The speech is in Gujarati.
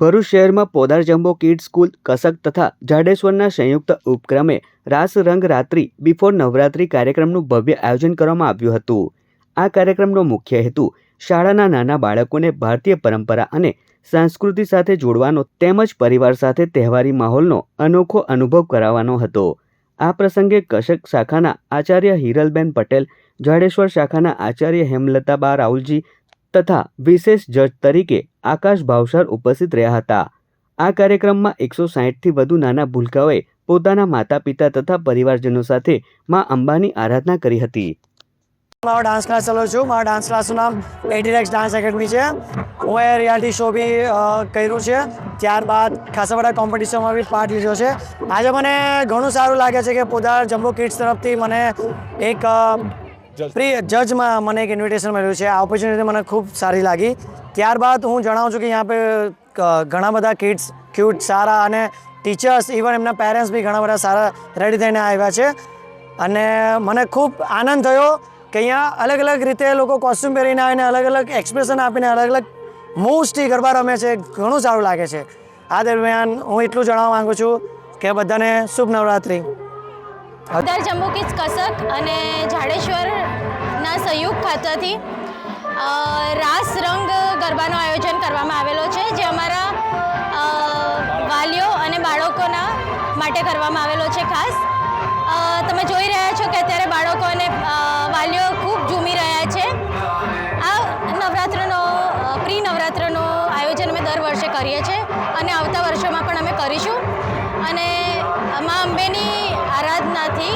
ભરૂચ શહેરમાં Podar jumbo kid school, Kasak તથા જાડેશ્વરના સંયુક્ત ઉપક્રમે રાસ રંગ રાત્રિ બિફોર નવરાત્રિ કાર્યક્રમનું ભવ્ય આયોજન કરવામાં આવ્યું હતું. આ કાર્યક્રમનો મુખ્ય હેતુ શાળાના નાના બાળકોને ભારતીય પરંપરા અને સંસ્કૃતિ સાથે જોડવાનો તેમજ પરિવાર સાથે તહેવારી માહોલનો અનોખો અનુભવ કરાવવાનો હતો. આ પ્રસંગે કશક શાખાના આચાર્ય હિરલબેન પટેલ, જાડેશ્વર શાખાના આચાર્ય હેમલતાબા રાહુલજી તથા વિશેષ જજ તરીકે આકાશ ભાવસર ઉપસ્થિત રહ્યા હતા. આ કાર્યક્રમમાં એકસો સાહીઠથી વધુ નાના ભૂલકાઓએ પોતાના માતા પિતા તથા પરિવારજનો સાથે મા અંબાની આરાધના કરી હતી. મારો ડાન્સ ક્લાસ ચલો છું મારા ડાન્સ ક્લાસનું નામ એટીરેક્સ ડાન્સ એકેડમી છે. હું એ રિયાલિટી શો બી કર્યું છે. ત્યારબાદ ખાસા બધા કોમ્પિટિશનમાં બી પાર્ટ લીધો છે. આજે મને ઘણું સારું લાગે છે કે પોતા જમ્બો કિડ્સ તરફથી મને એક પ્રી જજમાં મને એક ઇન્વિટેશન મળ્યું છે. આ ઓપોર્ચ્યુનિટી મને ખૂબ સારી લાગી. ત્યારબાદ હું જણાવું છું કે यहाँ પે ઘણા બધા કિડ્સ ક્યુટ સારા અને ટીચર્સ ઇવન એમના પેરેન્ટ્સ બી ઘણા બધા સારા રેડી થઈને આવ્યા છે. અને મને ખૂબ આનંદ થયો કે અહીંયા અલગ અલગ રીતે લોકો કોસ્ટ્યુમ પહેરીને આવીને અલગ અલગ એક્સપ્રેશન આપીને અલગ અલગ મૂવ્સથી ગરબા રમે છે. ઘણું સારું લાગે છે. આ દરમિયાન હું એટલું જણાવવા માંગુ છું કે બધાને શુભ નવરાત્રિ. કસક અને જાડેશ્વરના સંયુક્ત ખાતાથી રાસ રંગ ગરબાનું આયોજન કરવામાં આવેલો છે, જે અમારા વાલીઓ અને બાળકોના માટે કરવામાં આવેલો છે ખાસ. તમે જોઈ રહ્યા છો કે અત્યારે બાળકો અને વાલીઓ ખૂબ ઝૂમી રહ્યા છે. આ નવરાત્રનો પ્રી નવરાત્રનું આયોજન અમે દર વર્ષે કરીએ છીએ અને આવતા વર્ષોમાં પણ અમે કરીશું. અને મા અંબેની આરાધનાથી